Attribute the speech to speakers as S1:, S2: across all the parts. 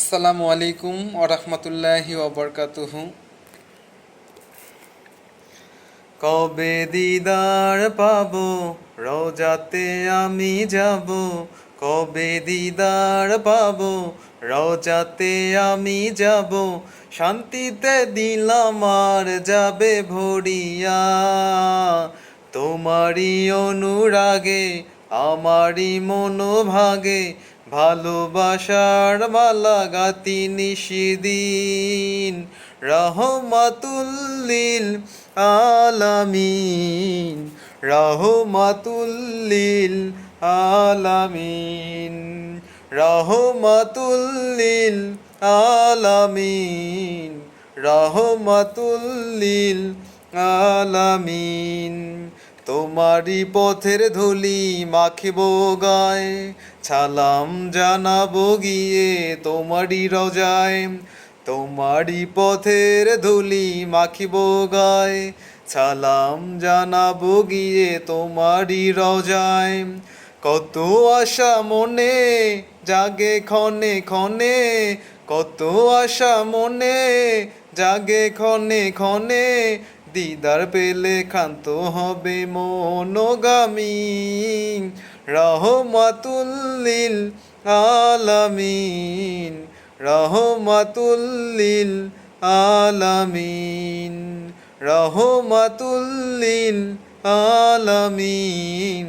S1: আসসালামু আলাইকুম ওরহমতুল্লাহি ওবরকাতুহ কবে দিদার পাবো? রোজাতে আমি যাব। কবে দিদার পাবো? রোজাতে আমি যাব। শান্তিতে দিলাম আর যাবে ভরিয়া। তোমারই অনুরাগে, আমারই মনোভাগে ভালোবাসার মালা গাতি নিশিদিন রহমাতুল্লিল আলামিন রহমাতুল্লিল আলামিন রহমাতুল্লিল আলামিন রহমাতুল্লিল আলামিন। তোমারই পথের ধুলি মাখিব গায়ে, ছালাম জানাব গিয়ে তোমারই রজায়। তোমারই পথের ধুলি মাখিব গায়ে, ছালাম জানাব গিয়ে তোমারই রজায়। কত আশা মনে জাগে ক্ষণে ক্ষণে, কত আশা মনে জাগে ক্ষণে ক্ষণে দিদার পেলে ক্ষান্ত হবে মনোগামী। রহমাতুল্লিল আলামিন রহমাতুল্লিল আলামিন রহমাতুল্লিল আলামিন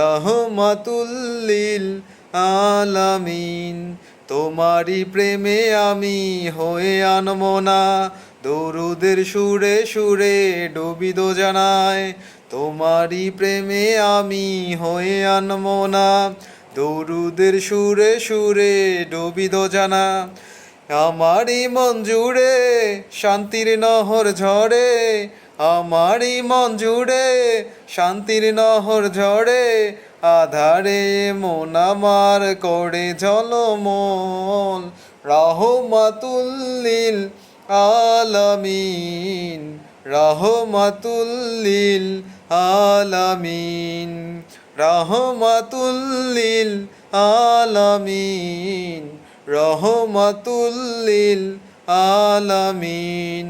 S1: রহমাতুল্লিল আলামিন। তোমারই প্রেমে আমি হয়ে আনমনা দরুদের সুরে সুরে ডুবিদ জানায়, তোমারই প্রেমে আমি হয়ে আনমনা দৌরুদের সুরে সুরে ডুবিদ জানা, আমারই মন জুড়ে শান্তির নহর ঝরে। আমারই মন জুড়ে শান্তির নহর ঝরে, আধারে মন আমার করে জলমল ঝলমল। রহমাতুল্লিল আলামিন রহমাতুল্লিল আলামিন রহমাতুল্লিল আলামিন রহমাতুল্লিল আলামিন।